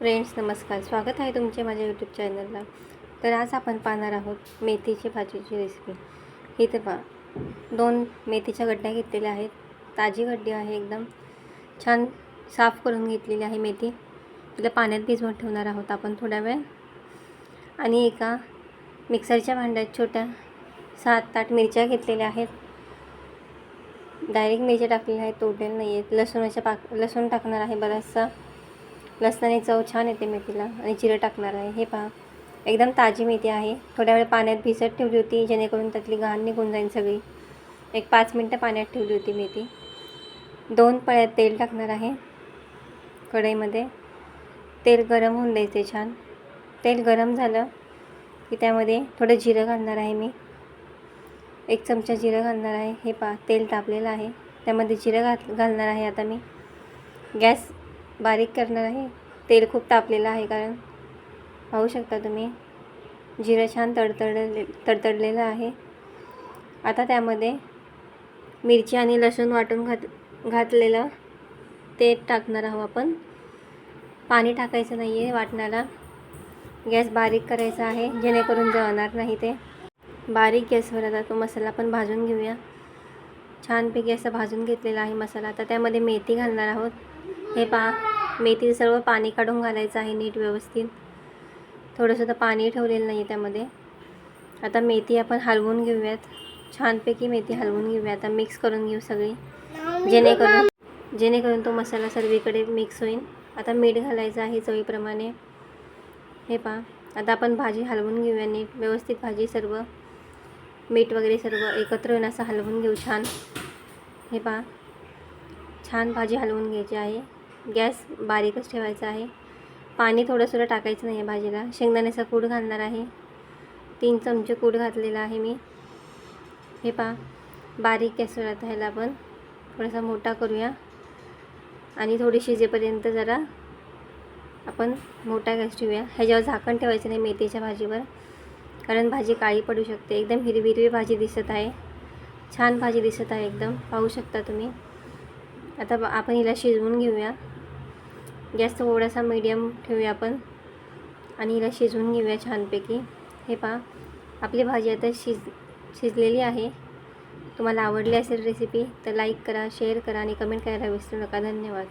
Friends नमस्कार. स्वागत आहे तुमचे माझ्या यूट्यूब चॅनलला तर आज आपण पाहणार आहोत मेथीची भाजीची रेसिपी इथे पहा. दोन मेथीच्या गड्ड्या घेतलेल्या आहेत. ताजी गड्डी आहे एकदम. छान साफ करून घेतलेली आहे मेथी. तिला पाण्यात भिजवत ठेवणार आहोत आपण थोड्या वेळ. आणि एका मिक्सरच्या भांड्यात छोट्या सात आठ मिरच्या घेतलेल्या आहेत. डायरेक्ट मिरच्या टाकलेल्या आहेत. तोडलेल्या नाही आहेत लसूणाच्या पाक लसूण टाकणार आहे बराचसा. लसणाने चव छान येते मेथीला आणि जिरं टाकणार आहे. हे पहा. एकदम ताजी मेथी आहे. थोड्या वेळ पाण्यात भिजत ठेवली होती जेणेकरून त्यातली घाण निघून जाईल सगळी. एक पाच मिनटं पाण्यात ठेवली होती मेथी. दोन पळ्यात तेल टाकणार आहे कढईमध्ये. तेल गरम होऊन द्यायचे छान. तेल गरम झालं की त्यामध्ये थोडं जिरं घालणार आहे मी. एक चमचा जिरं घालणार आहे. हे पहा तेल तापलेलं आहे. त्यामध्ये जिरं घात घालणार आहे आता मी. गॅस बारीक करणार आहे. तेल खूप तापलेलं आहे कारण पाहू शकता तुम्ही जिरं छान तडतडले तडतडलेलं आहे. आता त्यामध्ये मिरची आणि लसूण वाटून घात घातलेलं ते टाकणार आहोत आपण. पाणी टाकायचं नाही आहे वाटणाला गॅस बारीक करायचा आहे जेणेकरून जळणार नाही ते. बारीक गॅसवर आता तो मसाला पण भाजून घेऊया. छानपैकी असं भाजून घेतलेला आहे मसाला. आता त्यामध्ये मेथी घालणार आहोत. हे पहा मेथी सर्व पाणी काढून घालायचं आहे नीट व्यवस्थित. थोडंसं तर पाणी ठेवलेलं नाही आहे त्यामध्ये. आता मेथी आपण हलवून घेऊयात. छानपैकी मेथी हलवून घेऊया आता मिक्स करून घेऊ सगळी. जेणेकरून जेणेकरून तो मसाला सर्वीकडे मिक्स होईल. आता मीठ घालायचं आहे चवीप्रमाणे. हे पहा. आता आपण भाजी हलवून घेऊया नीट. व्यवस्थित भाजी सर्व. मीठ वगैरे सर्व एकत्र येऊन असं हलवून घेऊ छान. हे पहा. छान भाजी हलवून घ्यायची आहे. गॅस बारीकच ठेवायचा आहे. पाणी थोडंसं टाकायचं नाही आहे भाजीला. शेंगदाण्याचा कूड घालणार आहे. तीन चमचे कूड घातलेला आहे मी. हे पहा बारीक गॅसवर आता ह्याला आपण. थोडासा मोठा करूया. आणि थोडी शिजेपर्यंत जरा आपण मोठा गॅस ठेवूया. ह्याच्यावर झाकण ठेवायचं नाही मेथीच्या भाजीवर. कारण भाजी काळी पडू शकते. एकदम हिरवी हिरवी भाजी दिसत आहे. छान भाजी दिसत आहे एकदम. पाहू शकता तुम्ही. आता आपण हिला शिजवून घेऊया. गॅस थोडासा मीडियम ठेवूया आपण. आणि हिला शिजवून घेऊया छानपैकी. हे पहा आपली भाजी आता शिज शिजलेली आहे. तुम्हाला आवडली असेल रेसिपी तर लाईक करा शेअर करा आणि कमेंट करायला विसरू नका. धन्यवाद.